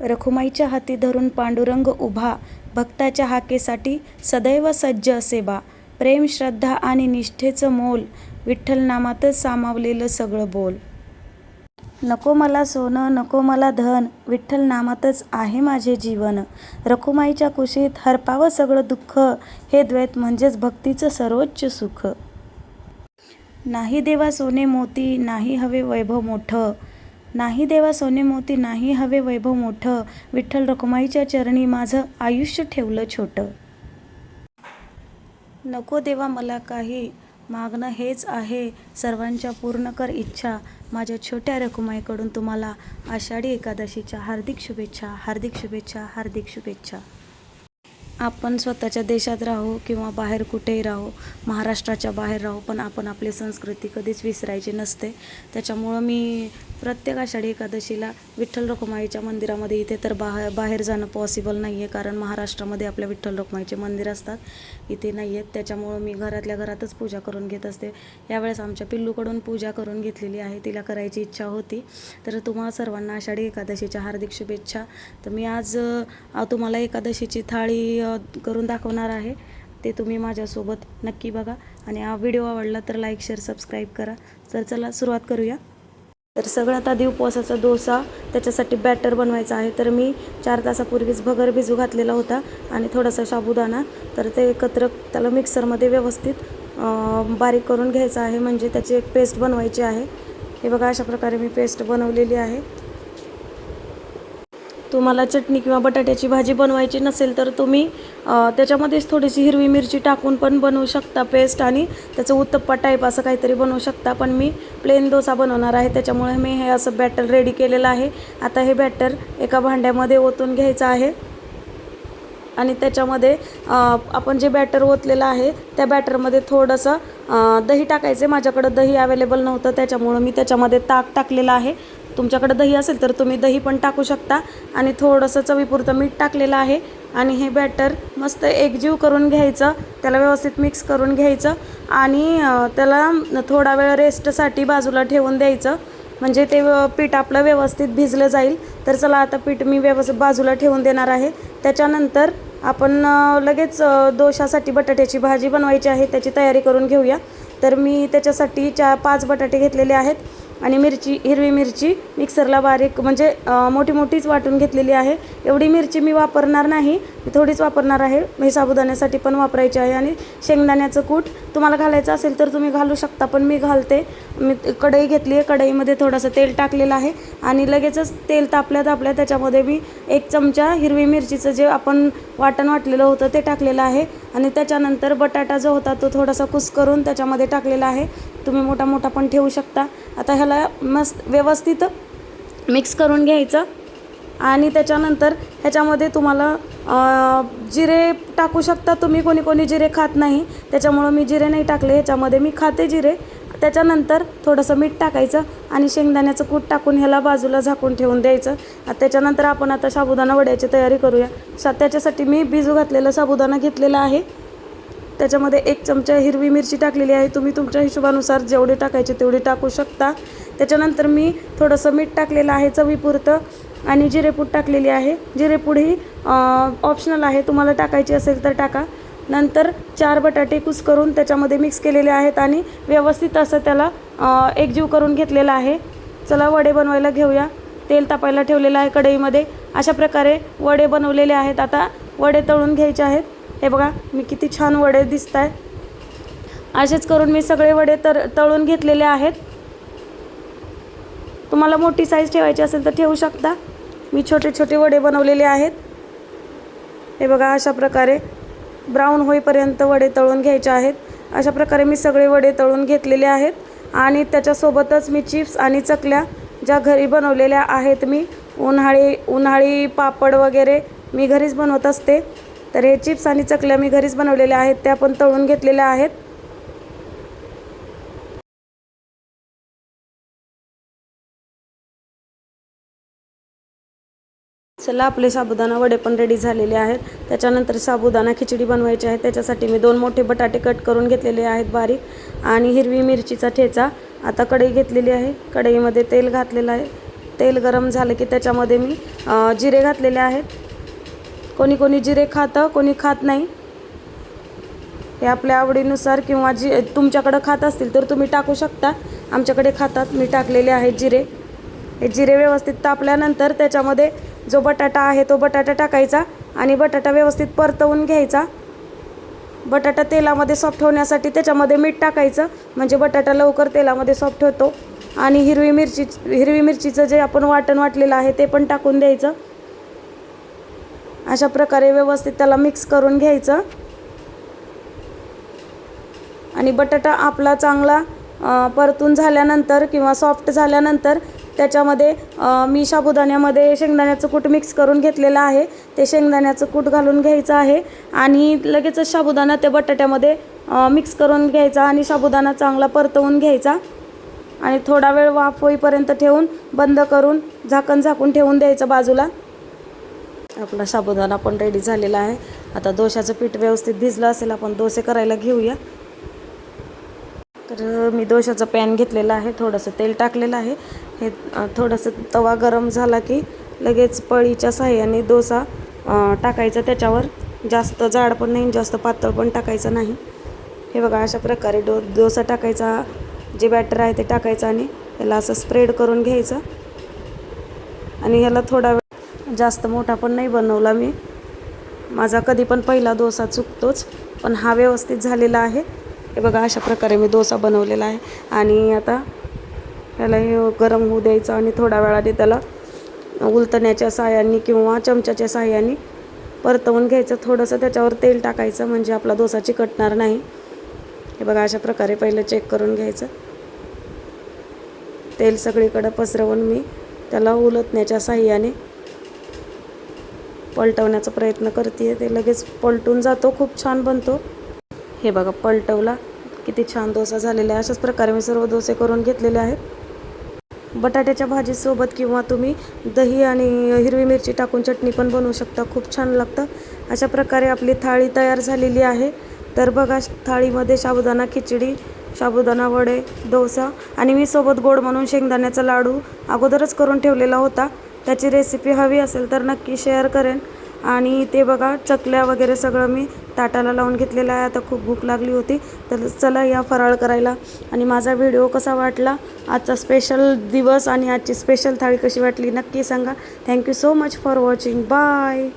रखुमाईच्या हाती धरून पांडुरंग उभा भक्ताच्या हाकेसाठी सदैव सज्ज असे बा प्रेम श्रद्धा आणि निष्ठेचं मोल विठ्ठल नामातच सामावलेलं सगळं बोल. नको मला सोनं नको मला धन विठ्ठल नामातच आहे माझे जीवन. रखुमाईच्या कुशीत हरपावं सगळं दुःख हे द्वैत म्हणजेच भक्तीचं सर्वोच्च सुख. नाही देवा सोने मोती नाही हवे वैभव मोठं. नाही देवा सोने मोती नाही हवे वैभव मोठं. विठ्ठल रखुमाईच्या चरणी माझं आयुष्य ठेवलं छोटं. नको देवा मला काही. मागणं हेच आहे. सर्वांच्या पूर्ण कर इच्छा. माझ्या छोट्या रखुमाईकडून तुम्हाला आषाढी एकादशीच्या हार्दिक शुभेच्छा हार्दिक शुभेच्छा हार्दिक शुभेच्छा. आपण स्वतःच्या देशात राहू किंवा बाहेर कुठेही राहू महाराष्ट्राच्या बाहेर राहू पण आपण आपली संस्कृती कधीच विसरायची नसते. त्याच्यामुळं मी प्रत्येक आषाढी एकादशीला विठ्ठल रखुमाईच्या मंदिरामध्ये इथे तर बाहेर बाहेर जाणं पॉसिबल नाही आहे कारण महाराष्ट्रामध्ये आपल्या विठ्ठल रखुमाईचे मंदिर असतात. इथे नाही आहेत त्याच्यामुळं मी घरातल्या घरातच पूजा करून घेत असते. यावेळेस आमच्या पिल्लूकडून पूजा करून घेतलेली आहे. तिला करायची इच्छा होती. तर तुम्हा सर्वांना आषाढी एकादशीच्या हार्दिक शुभेच्छा. तर मी आज तुम्हाला एकादशीची थाळी करून दाखवणार आहे. ते तुम्ही माझ्यासोबत नक्की बघा. आणि हा व्हिडिओ आवडला तर लाईक शेअर सबस्क्राईब करा. तर चला सुरुवात करूया. तर सगळ्यात आधी उपवासाचा डोसा त्याच्यासाठी बॅटर बनवायचा आहे. तर मी चार तासापूर्वीच भगर भिजू घातलेला होता आणि थोडासा साबुदाणा. तर ते एकत्र त्याला मिक्सरमध्ये व्यवस्थित बारीक करून घ्यायचं आहे. म्हणजे त्याची एक पेस्ट बनवायची आहे. हे बघा अशा प्रकारे मी पेस्ट बनवलेली आहे. तुम्हाला चटणी किंवा बटाट्याची भाजी बनवायची नसेल तर तुम्ही त्याच्यामध्येच थोडीशी हिरवी मिरची टाकून पण बनवू शकता पेस्ट आणि त्याचं उत्तप्पा टाईप असं काहीतरी बनवू शकता. पण मी प्लेन डोसा बनवणार आहे त्याच्यामुळे मी हे असं बॅटर रेडी केलेलं आहे. आता हे बॅटर एका भांड्यामध्ये ओतून घ्यायचं आहे. आणि त्याच्यामध्ये आपण जे बॅटर ओतलेलं आहे त्या बॅटरमध्ये थोडंसं दही टाकायचं आहे. माझ्याकडं दही अवेलेबल नव्हतं त्याच्यामुळं मी त्याच्यामध्ये ताक टाकलेलं आहे. तुमच्याकडे दही असेल तर तुम्ही दही पण टाकू शकता. आणि थोडंसं चवीपुरतं मीठ टाकलेलं आहे. आणि हे बॅटर मस्त एकजीव करून घ्यायचं. त्याला व्यवस्थित मिक्स करून घ्यायचं. आणि त्याला थोडा वेळ रेस्टसाठी बाजूला ठेवून द्यायचं. म्हणजे ते पीठ आपलं व्यवस्थित भिजलं जाईल. तर चला आता पीठ मी व्यवस्थित बाजूला ठेवून देणार आहे. त्याच्यानंतर आपण लगेच दोशासाठी बटाट्याची भाजी बनवायची आहे. त्याची तयारी करून घेऊया. तर मी त्याच्यासाठी चा पाच बटाटे घेतलेले आहेत. आणि मिरची हिरवी मिरची मिक्सरला बारीक म्हणजे मोठी मोठीच वाटून घेतलेली आहे. एवढी मिरची मी वापरणार नाही. थोडीच वापरणार आहे. हे साबुदाण्यासाठी पण वापरायची आहे. आणि शेंगदाण्याचं कूट तुम्हाला घालायचं असेल तर तुम्ही घालू शकता पण मी घालते. मी कढई घेतली आहे कढईमध्ये थोडंसं तेल टाकलेलं आहे आणि लगेचच तेल तापल्या तापल्या त्याच्यामध्ये मी एक चमचा हिरवी मिरचीचं जे आपण वाटण वाटलेलं होतं ते टाकलेलं आहे आणि त्याच्यानंतर बटाटा जो होता तो थोडासा कुस करून त्याच्यामध्ये टाकलेला आहे. तुम्ही मोठा मोठा पण ठेवू शकता. आता ह्याला मस्त व्यवस्थित मिक्स करून घ्यायचं आणि त्याच्यानंतर ह्याच्यामध्ये तुम्हाला जिरे टाकू शकता तुम्ही कोणी कोणी जिरे खात नाही. त्याच्यामुळं मी जिरे नाही टाकले ह्याच्यामध्ये मी खाते जिरे. त्याच्यानंतर थोडंसं मीठ टाकायचं आणि शेंगदाण्याचं कूट टाकून ह्याला बाजूला झाकून ठेवून द्यायचं. त्याच्यानंतर आपण आता साबुदाणा वड्याची तयारी करूया. सा त्याच्यासाठी मी भिजू घातलेला साबुदाणा घेतलेला आहे. त्याच्यामध्ये एक चमचा हिरवी मिरची टाकलेली आहे. तुम्ही तुमच्या हिशोबानुसार जेवढे टाकायचे तेवढे टाकू शकता. त्याच्यानंतर मी थोडंसं मीठ टाकलेलं आहे चवीपुरतं. आणि जिरेपूड टाकलेली आहे. जिरेपूड ही ऑप्शनल आहे. तुम्हाला टाकायची असेल तर टाका. नंतर चार बटाटे कुस करून त्याच्यामध्ये मिक्स केलेले आहेत आणि व्यवस्थित असं त्याला एकजीव करून घेतलेला आहे. चला वडे बनवायला घेऊया. तेल तापायला ठेवलेलं आहे कढईमध्ये. अशा प्रकारे वडे बनवलेले आहेत. आता वडे तळून घ्यायचे आहेत. हे बघा मी किती छान वडे दिसत आहे असेच करून मी सगळे वडे तर तळून घेतलेले आहेत. तुम्हाला मोठी साईज ठेवायची असेल तर ठेवू शकता. मी छोटे छोटे वडे बनवलेले आहेत. हे बघा अशा प्रकारे ब्राऊन होईपर्यंत वडे तळून घ्यायचे आहेत. अशा प्रकारे मी सगळे वडे तळून घेतलेले आहेत. आणि त्याच्यासोबतच मी चिप्स आणि चकल्या ज्या घरी बनवलेल्या आहेत मी उन्हाळी उन्हाळी पापड वगैरे मी घरीच बनवत असते. तर हे चिप्स आणि चकल्या मी घरीच बनवलेल्या आहेत त्या पण तळून घेतलेल्या आहेत. चला आपले साबुदाणा वडे पण रेडी झालेले आहेत. त्याच्यानंतर साबुदाणा खिचडी बनवायची आहे. त्याच्यासाठी मी दोन मोठे बटाटे कट करून घेतलेले आहेत बारीक. आणि हिरवी मिरचीचा ठेचा आता कढई घेतलेली आहे. कढईमध्ये तेल घातलेलं आहे. तेल गरम झालं की त्याच्यामध्ये मी जिरे घातलेले आहेत. कोणी कोणी जिरे खातं कोणी खात नाही. हे आपल्या आवडीनुसार किंवा जी तुमच्याकडं खात असतील तर तुम्ही टाकू शकता. आमच्याकडे खातात. मी टाकलेले आहेत जिरे. हे जिरे व्यवस्थित तापल्यानंतर त्याच्यामध्ये जो बटाटा आहे तो बटाटा टाकायचा आणि बटाटा व्यवस्थित परतवून घ्यायचा. बटाटा तेलामध्ये सॉफ्ट होण्यासाठी त्याच्यामध्ये मीठ टाकायचं म्हणजे बटाटा लवकर तेलामध्ये सॉफ्ट होतो. आणि हिरवी मिरची हिरवी मिरचीचं जे आपण वाटण वाटलेलं आहे ते पण टाकून द्यायचं. अशा प्रकारे व्यवस्थित त्याला मिक्स करून घ्यायचं. आणि बटाटा आपला चांगला परतून झाल्यानंतर किंवा सॉफ्ट झाल्यानंतर त्याच्यामध्ये मी साबुदाण्यामध्ये शेंगदाण्याचं कूट मिक्स करून घेतलेलं आहे. ते शेंगदाण्याचं कूट घालून घ्यायचं आहे आणि लगेचच साबुदाणा ते बटाट्यामध्ये मिक्स करून घ्यायचा आणि साबुदाणा चांगला परतवून घ्यायचा. आणि थोडा वेळ वाफ होईपर्यंत ठेवून बंद करून झाकण झाकून ठेवून द्यायचं बाजूला. आपला साबुदाणा पण रेडी झालेला आहे. आता दोशाचं पीठ व्यवस्थित भिजलं असेल आपण दोसे करायला घेऊया. तर मी दोशाचं पॅन घेतलेला आहे थोडंसं तेल टाकलेलं आहे. हे थोडंसं तवा गरम झाला की लगेच पळीच्या साह्याने डोसा टाकायचा. त्याच्यावर जास्त जाड पण नाही जास्त पातळ पण टाकायचं नाही. हे बघा अशा प्रकारे डो डोसा टाकायचा जे बॅटर आहे ते टाकायचं आणि त्याला असं स्प्रेड करून घ्यायचं. आणि ह्याला थोडा वेळ जास्त मोठा पण नाही बनवला मी. माझा कधी पण पहिला डोसा चुकतोच पण हा व्यवस्थित झालेला आहे. हे बघा अशा प्रकारे मी डोसा बनवलेला आहे. आणि आता त्याला हे गरम होऊ द्यायचं आणि थोड्या वेळाने त्याला उलटण्याच्या साह्याने किंवा चमच्याच्या साह्याने परतवून घ्यायचं. थोडंसं त्याच्यावर तेल टाकायचं म्हणजे आपला डोसा चिकटणार नाही. हे बघा अशा प्रकारे पहिलं चेक करून घ्यायचं. तेल सगळीकडं पसरवून मी त्याला उलटण्याच्या साह्याने पलटवण्याचा प्रयत्न करते ते लगेच पलटून जातो खूप छान बनतो. हे बघा पलटवला. किती छान डोसा झालेला आहे. अशाच प्रकारे मी सर्व डोसे करून घेतलेले आहेत. बटाट्याच्या भाजीसोबत किंवा तुम्ही दही आणि हिरवी मिरची टाकून चटणी पण बनवू शकता. खूप छान लागतं. अशा प्रकारे आपली थाळी तयार झालेली आहे. तर बघा थाळीमध्ये साबुदाणा खिचडी साबुदाणा वडे डोसा आणि मी सोबत गोड म्हणून शेंगदाण्याचा लाडू अगोदरच करून ठेवलेला होता. त्याची रेसिपी हवी असेल तर नक्की शेअर करेन. आणि ते बघा चकल्या वगैरे सगळं मी ताटाला लावून घेतलेलं आहे. आता खूप भूक लागली होती. तर चला या फराळ करायला. आणि माझा व्हिडिओ कसा वाटला? आजचा स्पेशल दिवस आणि आजची स्पेशल थाळी कशी वाटली? नक्की सांगा. Thank you so much for watching bye